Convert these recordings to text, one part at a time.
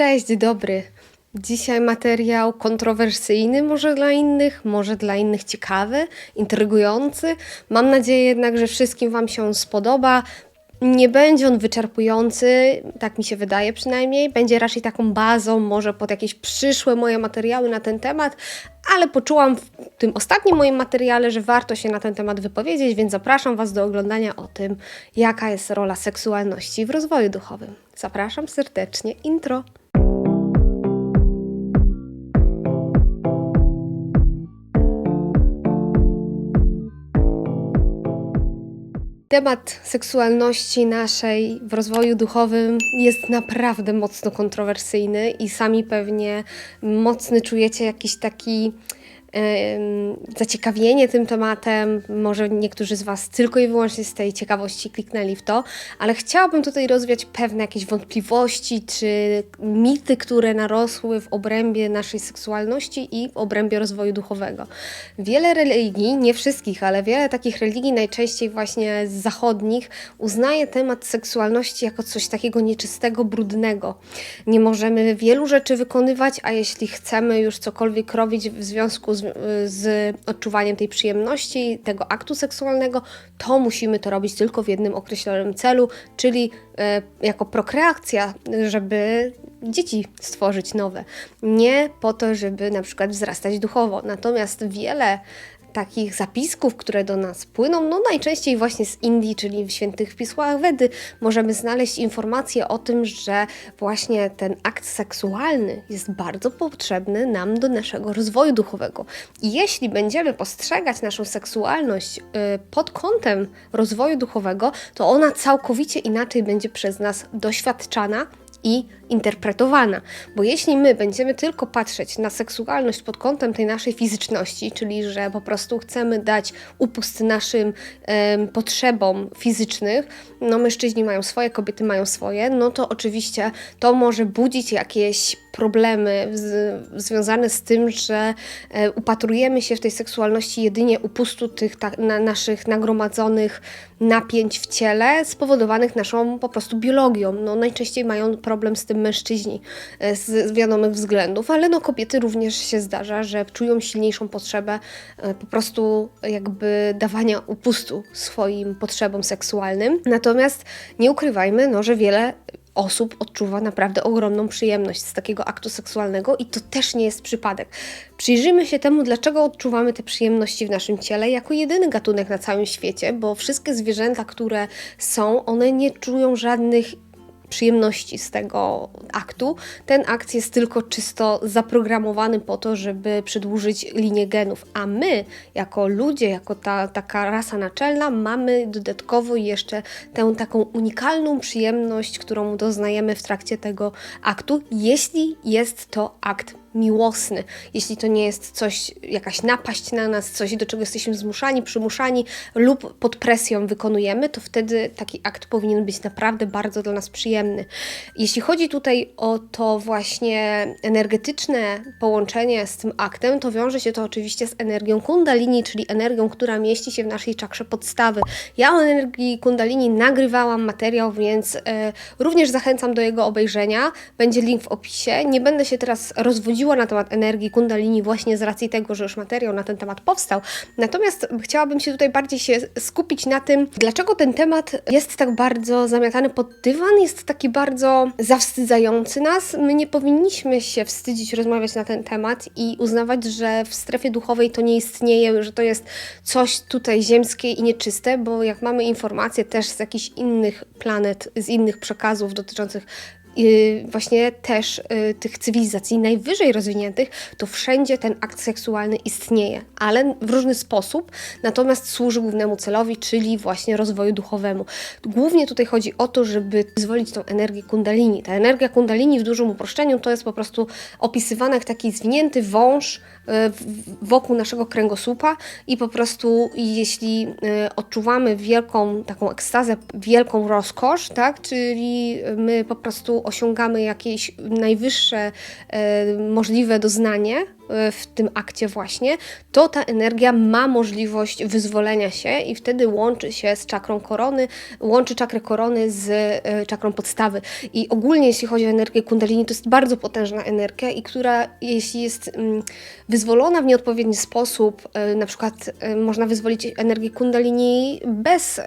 Cześć, dobry. Dzisiaj materiał kontrowersyjny, może dla innych, może dla innych ciekawy, intrygujący. Mam nadzieję jednak, że wszystkim Wam się spodoba. Nie będzie on wyczerpujący, tak mi się wydaje przynajmniej. Będzie raczej taką bazą, może pod jakieś przyszłe moje materiały na ten temat, ale poczułam w tym ostatnim moim materiale, że warto się na ten temat wypowiedzieć, więc zapraszam Was do oglądania o tym, jaka jest rola seksualności w rozwoju duchowym. Zapraszam serdecznie. Intro. Temat seksualności naszej w rozwoju duchowym jest naprawdę mocno kontrowersyjny i sami pewnie mocny czujecie jakiś taki zaciekawienie tym tematem. Może niektórzy z Was tylko i wyłącznie z tej ciekawości kliknęli w to, ale chciałabym tutaj rozwiać pewne jakieś wątpliwości czy mity, które narosły w obrębie naszej seksualności i w obrębie rozwoju duchowego. Wiele religii, nie wszystkich, ale wiele takich religii, najczęściej właśnie z zachodnich, uznaje temat seksualności jako coś takiego nieczystego, brudnego. Nie możemy wielu rzeczy wykonywać, a jeśli chcemy już cokolwiek robić w związku z, z odczuwaniem tej przyjemności, tego aktu seksualnego, to musimy to robić tylko w jednym określonym celu, czyli e, jako prokreacja, żeby dzieci stworzyć nowe. Nie po to, żeby na przykład wzrastać duchowo. Natomiast wiele takich zapisków, które do nas płyną, no najczęściej właśnie z Indii, czyli w świętych pismach Wedy, możemy znaleźć informacje o tym, że właśnie ten akt seksualny jest bardzo potrzebny nam do naszego rozwoju duchowego. I jeśli będziemy postrzegać naszą seksualność y, pod kątem rozwoju duchowego, to ona całkowicie inaczej będzie przez nas doświadczana i interpretowana. Bo jeśli my będziemy tylko patrzeć na seksualność pod kątem tej naszej fizyczności, czyli że po prostu chcemy dać upust naszym potrzebom fizycznych, no mężczyźni mają swoje, kobiety mają swoje, no to oczywiście to może budzić jakieś problemy z, związane z tym, że e, upatrujemy się w tej seksualności jedynie upustu tych ta, na, naszych nagromadzonych napięć w ciele spowodowanych naszą po prostu biologią. No najczęściej mają problem z tym mężczyźni e, z, wiadomych względów, ale no kobiety również się zdarza, że czują silniejszą potrzebę e, po prostu jakby dawania upustu swoim potrzebom seksualnym. Natomiast nie ukrywajmy, no, że wiele osób odczuwa naprawdę ogromną przyjemność z takiego aktu seksualnego i to też nie jest przypadek. Przyjrzyjmy się temu, dlaczego odczuwamy te przyjemności w naszym ciele jako jedyny gatunek na całym świecie, bo wszystkie zwierzęta, które są, one nie czują żadnych przyjemności z tego aktu. Ten akt jest tylko czysto zaprogramowany po to, żeby przedłużyć linię genów, a my, jako ludzie, jako ta taka rasa naczelna, mamy dodatkowo jeszcze tę taką unikalną przyjemność, którą doznajemy w trakcie tego aktu, jeśli jest to akt miłosny, jeśli to nie jest coś, jakaś napaść na nas, coś, do czego jesteśmy zmuszani, przymuszani lub pod presją wykonujemy, to wtedy taki akt powinien być naprawdę bardzo dla nas przyjemny. Jeśli chodzi tutaj o to właśnie energetyczne połączenie z tym aktem, to wiąże się to oczywiście z energią kundalini, czyli energią, która mieści się w naszej czakrze podstawy. Ja o energii kundalini nagrywałam materiał, więc e, również zachęcam do jego obejrzenia. Będzie link w opisie. Nie będę się teraz rozwodziła na temat energii kundalini właśnie z racji tego, że już materiał na ten temat powstał. Natomiast chciałabym się tutaj bardziej się skupić na tym, dlaczego ten temat jest tak bardzo zamiatany pod dywan, jest taki bardzo zawstydzający nas. My nie powinniśmy się wstydzić rozmawiać na ten temat i uznawać, że w strefie duchowej to nie istnieje, że to jest coś tutaj ziemskie i nieczyste, bo jak mamy informacje też z jakichś innych planet, z innych przekazów dotyczących właśnie też y, tych cywilizacji najwyżej rozwiniętych, to wszędzie ten akt seksualny istnieje, ale w różny sposób, natomiast służy głównemu celowi, czyli właśnie rozwoju duchowemu. Głównie tutaj chodzi o to, żeby wyzwolić tą energię kundalini. Ta energia kundalini w dużym uproszczeniu to jest po prostu opisywana jak taki zwinięty wąż y, wokół naszego kręgosłupa i po prostu jeśli y, odczuwamy wielką taką ekstazę, wielką rozkosz, tak, czyli my po prostu osiągamy jakieś najwyższe e, możliwe doznanie w tym akcie właśnie, to ta energia ma możliwość wyzwolenia się i wtedy łączy się z czakrą korony, łączy czakrę korony z e, czakrą podstawy. I ogólnie jeśli chodzi o energię kundalini, to jest bardzo potężna energia i która jeśli jest mm, wyzwolona w nieodpowiedni sposób, e, na przykład można wyzwolić energię kundalini bez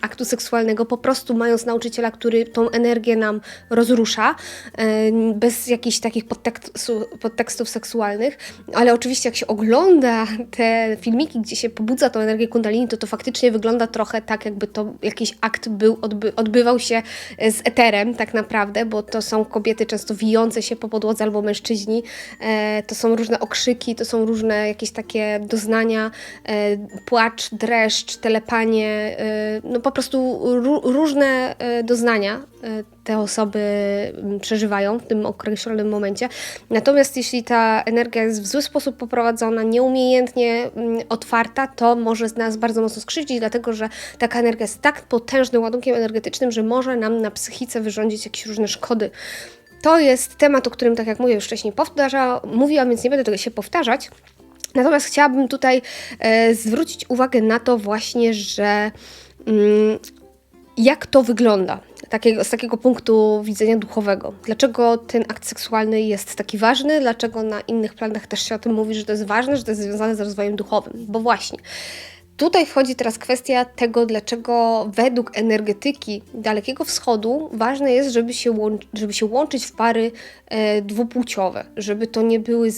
aktu seksualnego, po prostu mając nauczyciela, który tą energię nam rozrusza, bez jakichś takich podtekstów seksualnych, ale oczywiście jak się ogląda te filmiki, gdzie się pobudza tą energię kundalini, to to faktycznie wygląda trochę tak, jakby to jakiś akt był, odby odbywał się z eterem tak naprawdę, bo to są kobiety często wijące się po podłodze albo mężczyźni, e, to są różne okrzyki, to są różne jakieś takie doznania, e, płacz, dreszcz, telepanie, e, no po prostu różne e, doznania e, te osoby mm, przeżywają w tym określonym momencie. Natomiast jeśli ta energia jest w zły sposób poprowadzona, nieumiejętnie mm, otwarta, to może nas bardzo mocno skrzywdzić, dlatego że taka energia jest tak potężnym ładunkiem energetycznym, że może nam na psychice wyrządzić jakieś różne szkody. To jest temat, o którym, tak jak mówię, już wcześniej powtarza, mówiłam, więc nie będę tego się powtarzać. Natomiast chciałabym tutaj e, zwrócić uwagę na to właśnie, że mm, jak to wygląda takiego, z takiego punktu widzenia duchowego. Dlaczego ten akt seksualny jest taki ważny? Dlaczego na innych planach też się o tym mówi, że to jest ważne, że to jest związane z rozwojem duchowym? Bo właśnie Tutaj wchodzi teraz kwestia tego, dlaczego według energetyki Dalekiego Wschodu ważne jest, żeby się, żeby się łączyć w pary e, dwupłciowe, żeby to, nie były,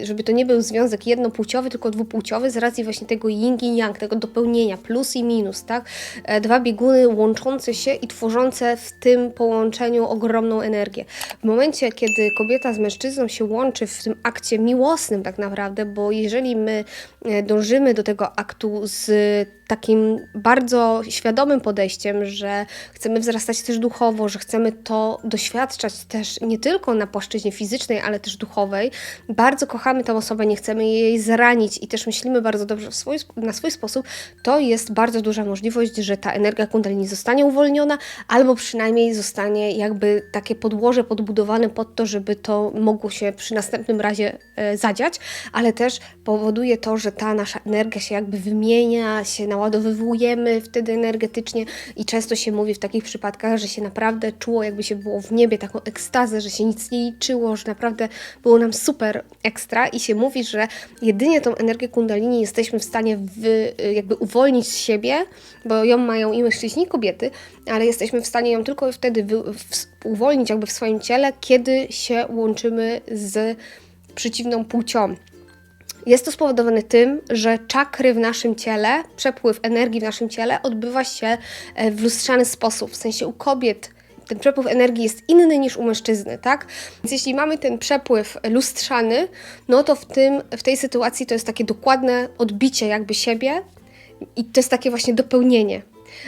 e, żeby to nie był związek jednopłciowy, tylko dwupłciowy z racji właśnie tego yin i yang, tego dopełnienia, plus i minus, tak? E, dwa bieguny łączące się i tworzące w tym połączeniu ogromną energię. W momencie, kiedy kobieta z mężczyzną się łączy w tym akcie miłosnym tak naprawdę, bo jeżeli my e, dążymy do tego aktu z з takim bardzo świadomym podejściem, że chcemy wzrastać też duchowo, że chcemy to doświadczać też nie tylko na płaszczyźnie fizycznej, ale też duchowej. Bardzo kochamy tę osobę, nie chcemy jej zranić i też myślimy bardzo dobrze swój, na swój sposób, to jest bardzo duża możliwość, że ta energia kundalini zostanie uwolniona, albo przynajmniej zostanie jakby takie podłoże podbudowane pod to, żeby to mogło się przy następnym razie e, zadziać, ale też powoduje to, że ta nasza energia się jakby wymienia, się naładowywujemy wtedy energetycznie i często się mówi w takich przypadkach, że się naprawdę czuło, jakby się było w niebie, taką ekstazę, że się nic nie liczyło, że naprawdę było nam super ekstra i się mówi, że jedynie tą energię kundalini jesteśmy w stanie wy, jakby uwolnić z siebie, bo ją mają i mężczyźni, i kobiety, ale jesteśmy w stanie ją tylko wtedy wy, w, uwolnić jakby w swoim ciele, kiedy się łączymy z przeciwną płcią. Jest to spowodowane tym, że czakry w naszym ciele, przepływ energii w naszym ciele odbywa się e, w lustrzany sposób. W sensie u kobiet ten przepływ energii jest inny niż u mężczyzny, tak? Więc jeśli mamy ten przepływ lustrzany, no to w, tym, w tej sytuacji to jest takie dokładne odbicie jakby siebie i to jest takie właśnie dopełnienie.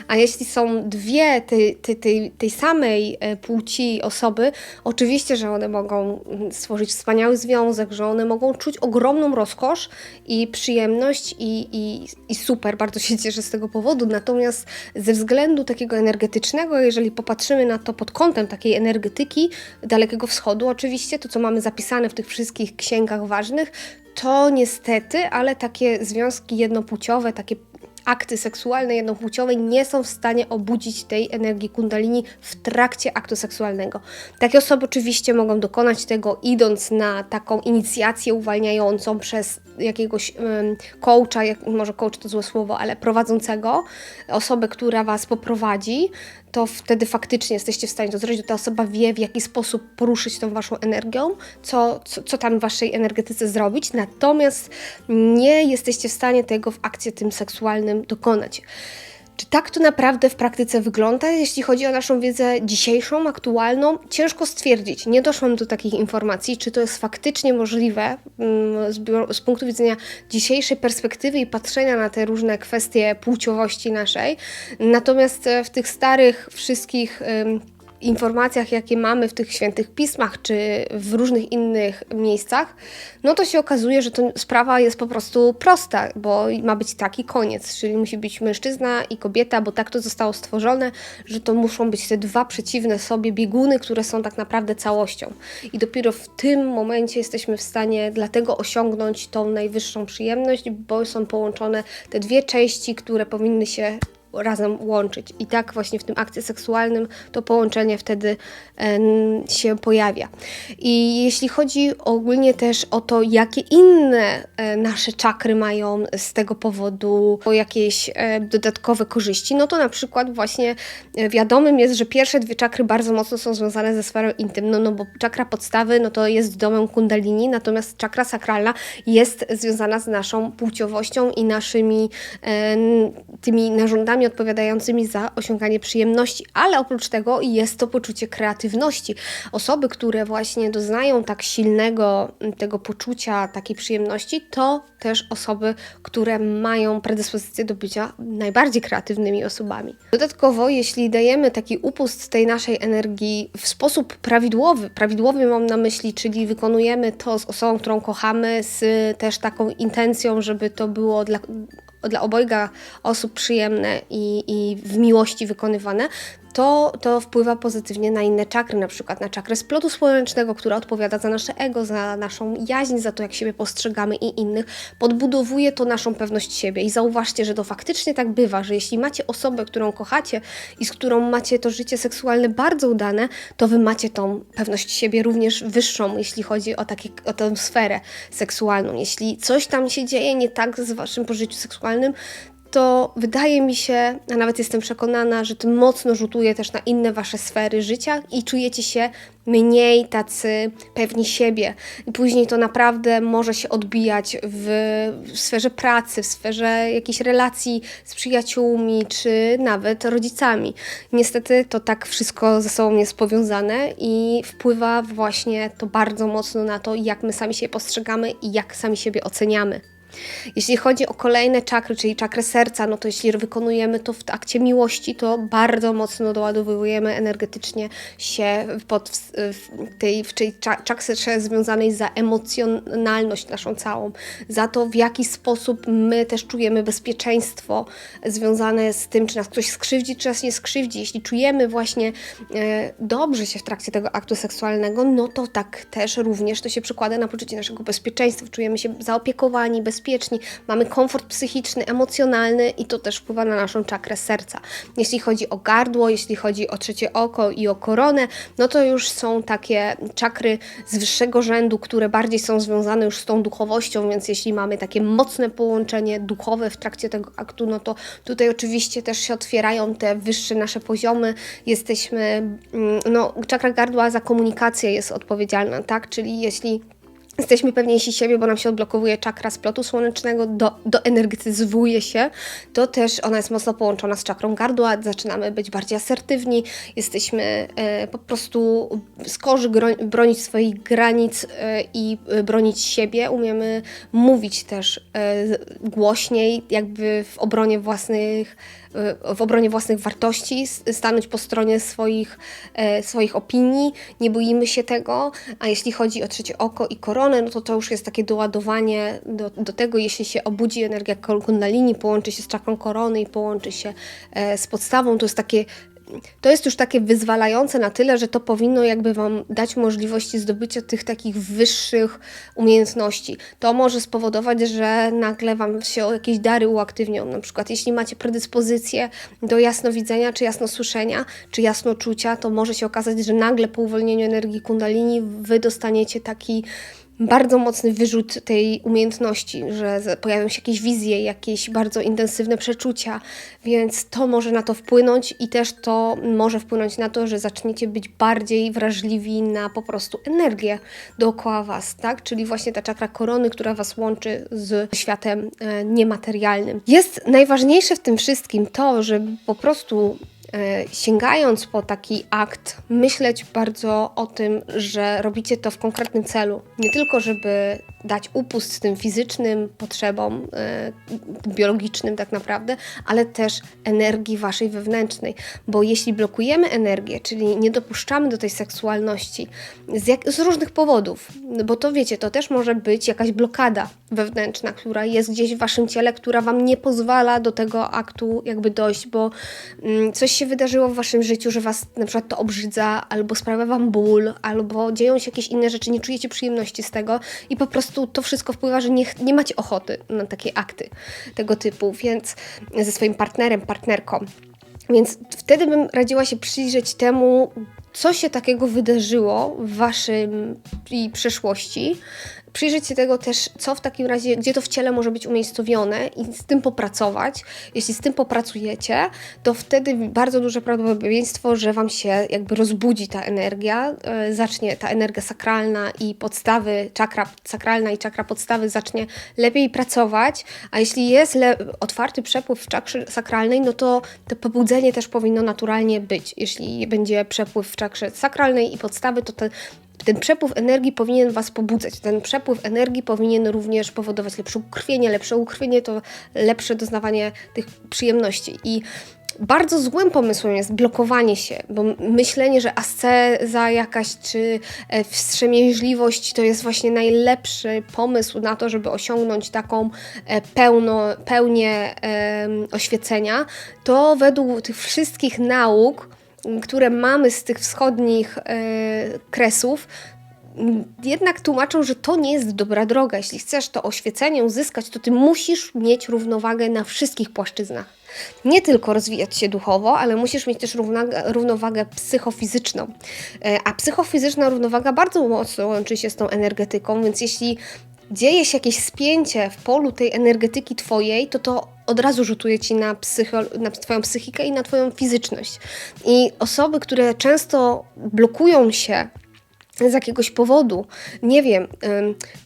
A jeśli są dwie tej, tej, tej, tej samej e, płci osoby, oczywiście, że one mogą mm, stworzyć wspaniały związek, że one mogą czuć ogromną rozkosz i przyjemność i, i, i super, bardzo się cieszę z tego powodu. Natomiast ze względu takiego energetycznego, jeżeli popatrzymy na to pod kątem takiej energetyki Dalekiego Wschodu, oczywiście to, co mamy zapisane w tych wszystkich księgach ważnych, to niestety, ale takie związki jednopłciowe, takie akty seksualne jednopłciowe nie są w stanie obudzić tej energii kundalini w trakcie aktu seksualnego. Takie osoby oczywiście mogą dokonać tego idąc na taką inicjację uwalniającą przez jakiegoś coacha, jak, może coach to złe słowo, ale prowadzącego, osobę, która Was poprowadzi, to wtedy faktycznie jesteście w stanie to zrobić, ta osoba wie, w jaki sposób poruszyć tą Waszą energią, co, co, co tam w Waszej energetyce zrobić, natomiast nie jesteście w stanie tego w akcie tym seksualnym dokonać. Czy tak to naprawdę w praktyce wygląda? Jeśli chodzi o naszą wiedzę dzisiejszą, aktualną, ciężko stwierdzić. Nie doszłam do takich informacji, czy to jest faktycznie możliwe mm, z, z punktu widzenia dzisiejszej perspektywy i patrzenia na te różne kwestie płciowości naszej. Natomiast e, w tych starych wszystkich informacjach, jakie mamy w tych świętych pismach, czy w różnych innych miejscach, no to się okazuje, że to sprawa jest po prostu prosta, bo ma być taki koniec, czyli musi być mężczyzna i kobieta, bo tak to zostało stworzone, że to muszą być te dwa przeciwne sobie bieguny, które są tak naprawdę całością. I dopiero w tym momencie jesteśmy w stanie dlatego osiągnąć tą najwyższą przyjemność, bo są połączone te dwie części, które powinny się razem łączyć. I tak właśnie w tym akcie seksualnym to połączenie wtedy się pojawia. I jeśli chodzi ogólnie też o to, jakie inne e, nasze czakry mają z tego powodu jakieś e, dodatkowe korzyści, no to na przykład właśnie e, wiadomym jest, że pierwsze dwie czakry bardzo mocno są związane ze sferą intymną, no bo czakra podstawy no to jest domem kundalini, natomiast czakra sakralna jest związana z naszą płciowością i naszymi tymi narządami odpowiadającymi za osiąganie przyjemności, ale oprócz tego jest to poczucie kreatywności. Osoby, które właśnie doznają tak silnego tego poczucia takiej przyjemności, to też osoby, które mają predyspozycję do bycia najbardziej kreatywnymi osobami. Dodatkowo, jeśli dajemy taki upust tej naszej energii w sposób prawidłowy, prawidłowy mam na myśli, czyli wykonujemy to z osobą, którą kochamy, z też taką intencją, żeby to było dla dla obojga osób przyjemne i, i w miłości wykonywane, to, to wpływa pozytywnie na inne czakry, na przykład na czakrę splotu słonecznego, która odpowiada za nasze ego, za naszą jaźń, za to, jak siebie postrzegamy i innych. Podbudowuje to naszą pewność siebie i zauważcie, że to faktycznie tak bywa, że jeśli macie osobę, którą kochacie i z którą macie to życie seksualne bardzo udane, to wy macie tą pewność siebie również wyższą, jeśli chodzi o, takie, o tę sferę seksualną. Jeśli coś tam się dzieje nie tak z waszym pożyciu seksualnym, to wydaje mi się, a nawet jestem przekonana, że to mocno rzutuje też na inne wasze sfery życia i czujecie się mniej tacy pewni siebie. I później to naprawdę może się odbijać w, w sferze pracy, w sferze jakichś relacji z przyjaciółmi, czy nawet rodzicami. Niestety to tak wszystko ze sobą jest powiązane i wpływa właśnie to bardzo mocno na to, jak my sami siebie postrzegamy i jak sami siebie oceniamy. Jeśli chodzi o kolejne czakry, czyli czakrę serca, no to jeśli wykonujemy to w akcie miłości, to bardzo mocno doładowujemy energetycznie się pod, w, w tej w tej cza- czakrze związanej za emocjonalność naszą całą, za to w jaki sposób my też czujemy bezpieczeństwo związane z tym, czy nas ktoś skrzywdzi, czy nas nie skrzywdzi. Jeśli czujemy właśnie e, dobrze się w trakcie tego aktu seksualnego, no to tak też również to się przekłada na poczucie naszego bezpieczeństwa. Czujemy się zaopiekowani, bezpieczni, mamy komfort psychiczny, emocjonalny i to też wpływa na naszą czakrę serca. Jeśli chodzi o gardło, jeśli chodzi o trzecie oko i o koronę, no to już są takie czakry z wyższego rzędu, które bardziej są związane już z tą duchowością, więc jeśli mamy takie mocne połączenie duchowe w trakcie tego aktu, no to tutaj oczywiście też się otwierają te wyższe nasze poziomy. Jesteśmy, mm, no, czakra gardła za komunikację jest odpowiedzialna, tak? Czyli jeśli Jesteśmy pewniejsi siebie, bo nam się odblokowuje czakra splotu słonecznego, do, doenergetyzuje się, to też ona jest mocno połączona z czakrą gardła, zaczynamy być bardziej asertywni, jesteśmy e, po prostu skorzy bronić swoich granic e, i e, bronić siebie, umiemy mówić też e, głośniej, jakby w obronie własnych w obronie własnych wartości, stanąć po stronie swoich, e, swoich opinii, nie boimy się tego, a jeśli chodzi o trzecie oko i koronę, no to to już jest takie doładowanie do, do tego, jeśli się obudzi energia kundalini, połączy się z czakrą korony i połączy się e, z podstawą, to jest takie to jest już takie wyzwalające na tyle, że to powinno jakby Wam dać możliwości zdobycia tych takich wyższych umiejętności. To może spowodować, że nagle Wam się jakieś dary uaktywnią. Na przykład, jeśli macie predyspozycję do jasnowidzenia, czy jasnosłyszenia, czy jasnoczucia, to może się okazać, że nagle po uwolnieniu energii kundalini Wy dostaniecie taki bardzo mocny wyrzut tej umiejętności, że pojawią się jakieś wizje, jakieś bardzo intensywne przeczucia, więc to może na to wpłynąć i też to może wpłynąć na to, że zaczniecie być bardziej wrażliwi na po prostu energię dookoła Was, tak? Czyli właśnie ta czakra korony, która Was łączy z światem e, niematerialnym. Jest najważniejsze w tym wszystkim to, żeby po prostu sięgając po taki akt, myśleć bardzo o tym, że robicie to w konkretnym celu. Nie tylko, żeby dać upust tym fizycznym potrzebom e, biologicznym tak naprawdę, ale też energii waszej wewnętrznej, bo jeśli blokujemy energię, czyli nie dopuszczamy do tej seksualności z, jak, z różnych powodów, bo to wiecie, to też może być jakaś blokada wewnętrzna, która jest gdzieś w waszym ciele, która wam nie pozwala do tego aktu jakby dojść, bo mm, coś się wydarzyło w waszym życiu, że was na przykład to obrzydza, albo sprawia wam ból, albo dzieją się jakieś inne rzeczy, nie czujecie przyjemności z tego i po prostu to wszystko wpływa, że nie, nie macie ochoty na takie akty tego typu, więc ze swoim partnerem, partnerką. Więc wtedy bym radziła się przyjrzeć temu, co się takiego wydarzyło w waszym i przeszłości, przyjrzeć się tego też, co w takim razie, gdzie to w ciele może być umiejscowione i z tym popracować. Jeśli z tym popracujecie, to wtedy bardzo duże prawdopodobieństwo, że Wam się jakby rozbudzi ta energia, yy, zacznie ta energia sakralna i podstawy, czakra sakralna i czakra podstawy zacznie lepiej pracować, a jeśli jest otwarty przepływ w czakrze sakralnej, no to to pobudzenie też powinno naturalnie być. Jeśli będzie przepływ w czakrze sakralnej i podstawy, to te ten przepływ energii powinien Was pobudzać. Ten przepływ energii powinien również powodować lepsze ukrwienie. Lepsze ukrwienie to lepsze doznawanie tych przyjemności. I bardzo złym pomysłem jest blokowanie się, bo myślenie, że asceza jakaś czy e, wstrzemięźliwość to jest właśnie najlepszy pomysł na to, żeby osiągnąć taką e, pełno, pełnię oświecenia, to według tych wszystkich nauk które mamy z tych wschodnich e, kresów, jednak tłumaczą, że to nie jest dobra droga. Jeśli chcesz to oświecenie uzyskać, to ty musisz mieć równowagę na wszystkich płaszczyznach. Nie tylko rozwijać się duchowo, ale musisz mieć też równowagę, równowagę psychofizyczną. E, a psychofizyczna równowaga bardzo mocno łączy się z tą energetyką, więc jeśli dzieje się jakieś spięcie w polu tej energetyki twojej, to to od razu rzutuje ci na, na twoją psychikę i na twoją fizyczność. I osoby, które często blokują się z jakiegoś powodu, nie wiem,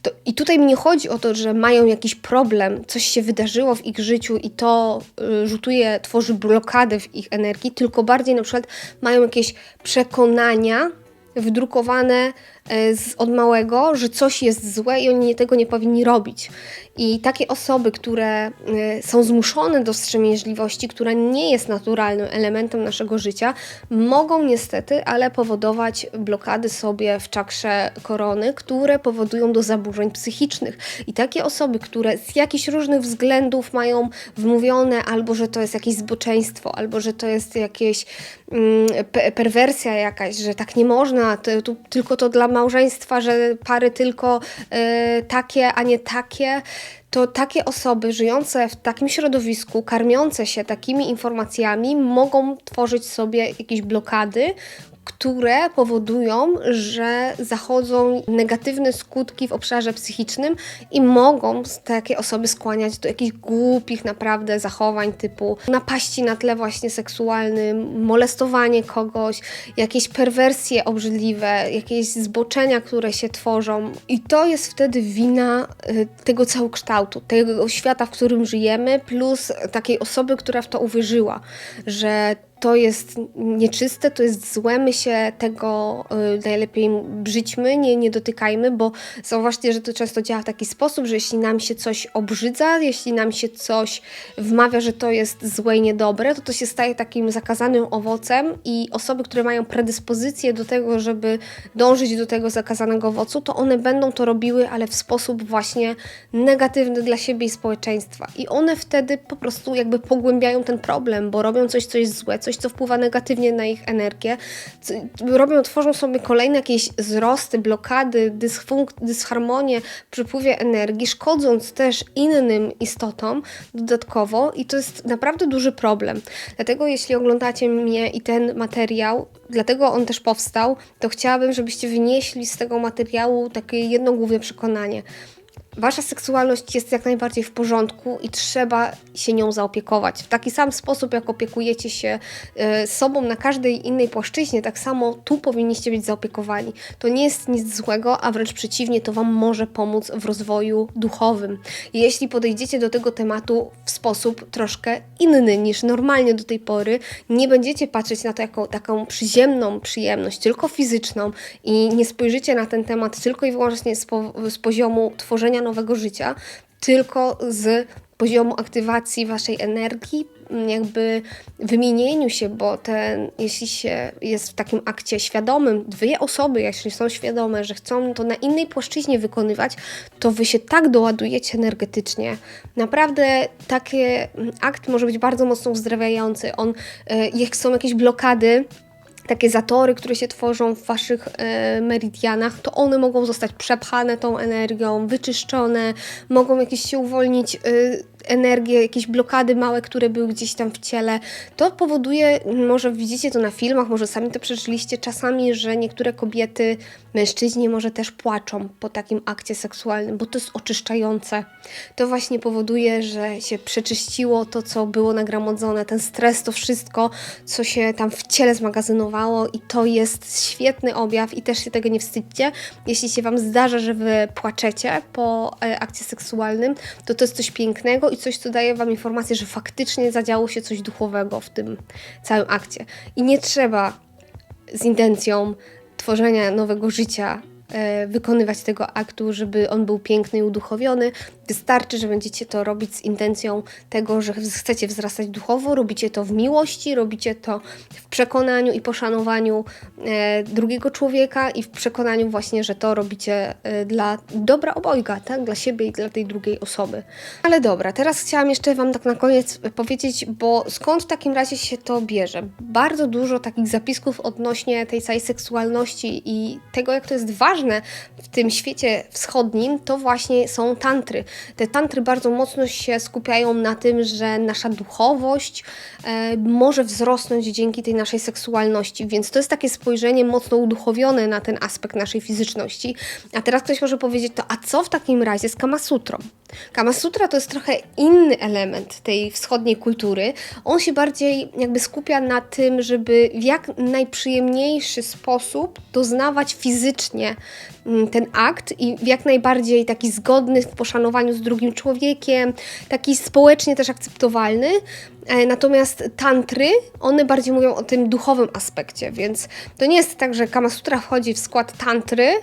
to, i tutaj mi nie chodzi o to, że mają jakiś problem, coś się wydarzyło w ich życiu i to y, rzutuje, tworzy blokadę w ich energii, tylko bardziej na przykład mają jakieś przekonania wdrukowane E, od małego, że coś jest złe i oni tego nie powinni robić. I takie osoby, które e, są zmuszone do wstrzemięźliwości, która nie jest naturalnym elementem naszego życia, mogą niestety, ale powodować blokady sobie w czakrze korony, które powodują do zaburzeń psychicznych. I takie osoby, które z jakichś różnych względów mają wmówione albo, że to jest jakieś zboczeństwo, albo, że to jest jakieś mm, perwersja jakaś, że tak nie można, to, to, tylko to dla małżeństwa, że pary tylko y, takie, a nie takie, to takie osoby żyjące w takim środowisku, karmiące się takimi informacjami, mogą tworzyć sobie jakieś blokady, które powodują, że zachodzą negatywne skutki w obszarze psychicznym i mogą takie osoby skłaniać do jakichś głupich naprawdę zachowań typu napaści na tle właśnie seksualnym, molestowanie kogoś, jakieś perwersje obrzydliwe, jakieś zboczenia, które się tworzą. I to jest wtedy wina y, tego całokształtu, tego świata, w którym żyjemy, plus takiej osoby, która w to uwierzyła, że to jest nieczyste, to jest złe, my się tego y, najlepiej brzyćmy, nie, nie dotykajmy, bo zauważcie, że to często działa w taki sposób, że jeśli nam się coś obrzydza, jeśli nam się coś wmawia, że to jest złe i niedobre, to to się staje takim zakazanym owocem i osoby, które mają predyspozycję do tego, żeby dążyć do tego zakazanego owocu, to one będą to robiły, ale w sposób właśnie negatywny dla siebie i społeczeństwa. I one wtedy po prostu jakby pogłębiają ten problem, bo robią coś, co jest złe, coś coś, co wpływa negatywnie na ich energię. Robią, tworzą sobie kolejne jakieś wzrosty, blokady, dysharmonie w przepływie energii, szkodząc też innym istotom dodatkowo i to jest naprawdę duży problem. Dlatego jeśli oglądacie mnie i ten materiał, dlatego on też powstał, to chciałabym, żebyście wynieśli z tego materiału takie jedno główne przekonanie. Wasza seksualność jest jak najbardziej w porządku i trzeba się nią zaopiekować. W taki sam sposób, jak opiekujecie się e, sobą na każdej innej płaszczyźnie, tak samo tu powinniście być zaopiekowani. To nie jest nic złego, a wręcz przeciwnie, to Wam może pomóc w rozwoju duchowym. Jeśli podejdziecie do tego tematu w sposób troszkę inny niż normalnie do tej pory, nie będziecie patrzeć na to jako taką przyziemną przyjemność, tylko fizyczną i nie spojrzycie na ten temat tylko i wyłącznie z, po, z poziomu tworzenia nowego życia, tylko z poziomu aktywacji waszej energii, jakby wymienieniu się, bo ten, jeśli się jest w takim akcie świadomym, dwie osoby, jeśli są świadome, że chcą to na innej płaszczyźnie wykonywać, to wy się tak doładujecie energetycznie. Naprawdę taki akt może być bardzo mocno uzdrawiający. On, jak są jakieś blokady, takie zatory, które się tworzą w waszych e, meridianach, to one mogą zostać przepchane tą energią, wyczyszczone, mogą jakieś się uwolnić e, energię, jakieś blokady małe, które były gdzieś tam w ciele. To powoduje, może widzicie to na filmach, może sami to przeżyliście czasami, że niektóre kobiety, mężczyźni może też płaczą po takim akcie seksualnym, bo to jest oczyszczające. To właśnie powoduje, że się przeczyściło to, co było nagromadzone, ten stres, to wszystko, co się tam w ciele zmagazynowało i to jest świetny objaw i też się tego nie wstydźcie. Jeśli się Wam zdarza, że Wy płaczecie po e, akcie seksualnym, to to jest coś pięknego i coś, co daje Wam informację, że faktycznie zadziało się coś duchowego w tym całym akcie. I nie trzeba z intencją tworzenia nowego życia e, wykonywać tego aktu, żeby on był piękny i uduchowiony. Wystarczy, że będziecie to robić z intencją tego, że chcecie wzrastać duchowo, robicie to w miłości, robicie to w przekonaniu i poszanowaniu e, drugiego człowieka i w przekonaniu właśnie, że to robicie e, dla dobra obojga, tak? Dla siebie i dla tej drugiej osoby. Ale dobra, teraz chciałam jeszcze Wam tak na koniec powiedzieć, bo skąd w takim razie się to bierze? Bardzo dużo takich zapisków odnośnie tej całej seksualności i tego, jak to jest ważne w tym świecie wschodnim, to właśnie są tantry. Te tantry bardzo mocno się skupiają na tym, że nasza duchowość e, może wzrosnąć dzięki tej naszej seksualności, więc to jest takie spojrzenie mocno uduchowione na ten aspekt naszej fizyczności. A teraz ktoś może powiedzieć, to a co w takim razie z Kamasutrą? Kamasutra to jest trochę inny element tej wschodniej kultury. On się bardziej jakby skupia na tym, żeby w jak najprzyjemniejszy sposób doznawać fizycznie ten akt i jak najbardziej taki zgodny w poszanowaniu z drugim człowiekiem, taki społecznie też akceptowalny. E, natomiast tantry, one bardziej mówią o tym duchowym aspekcie, więc to nie jest tak, że Kamasutra wchodzi w skład tantry,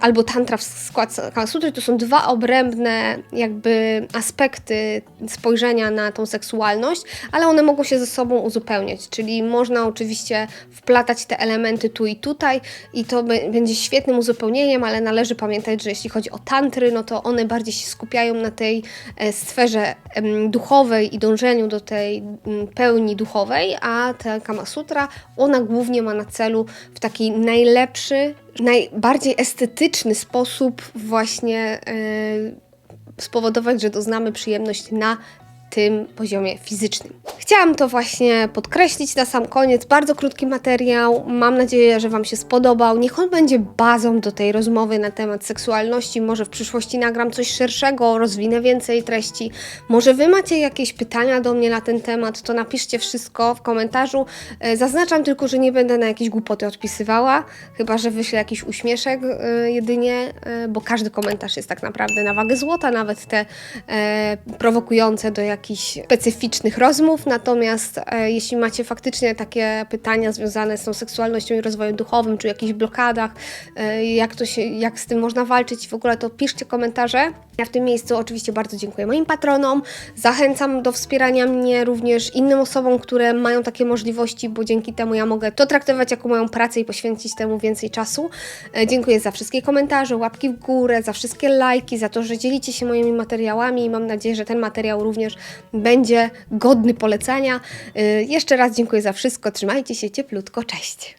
albo tantra w skład Kamasutry, to są dwa obrębne jakby aspekty spojrzenia na tą seksualność, ale one mogą się ze sobą uzupełniać, czyli można oczywiście wplatać te elementy tu i tutaj i to będzie świetnym uzupełnieniem, ale należy pamiętać, że jeśli chodzi o tantry, no to one bardziej się skupiają na tej e, sferze duchowej i dążeniu do tej pełni duchowej, a ta Kamasutra, ona głównie ma na celu w taki najlepszy najbardziej estetyczny sposób właśnie yy, spowodować, że doznamy przyjemność na tym poziomie fizycznym. Chciałam to właśnie podkreślić na sam koniec. Bardzo krótki materiał. Mam nadzieję, że Wam się spodobał. Niech on będzie bazą do tej rozmowy na temat seksualności. Może w przyszłości nagram coś szerszego, rozwinę więcej treści. Może Wy macie jakieś pytania do mnie na ten temat, to napiszcie wszystko w komentarzu. E, zaznaczam tylko, że nie będę na jakieś głupoty odpisywała, chyba że wyślę jakiś uśmieszek e, jedynie, e, bo każdy komentarz jest tak naprawdę na wagę złota, nawet te prowokujące do jakichś jakichś specyficznych rozmów, natomiast e, jeśli macie faktycznie takie pytania związane z tą seksualnością i rozwojem duchowym, czy jakichś blokadach, e, jak, to się, jak z tym można walczyć w ogóle, to piszcie komentarze. Ja w tym miejscu oczywiście bardzo dziękuję moim patronom. Zachęcam do wspierania mnie również innym osobom, które mają takie możliwości, bo dzięki temu ja mogę to traktować jako moją pracę i poświęcić temu więcej czasu. E, dziękuję za wszystkie komentarze, łapki w górę, za wszystkie lajki, za to, że dzielicie się moimi materiałami i mam nadzieję, że ten materiał również będzie godny polecenia. Y, jeszcze raz dziękuję za wszystko. Trzymajcie się cieplutko. Cześć.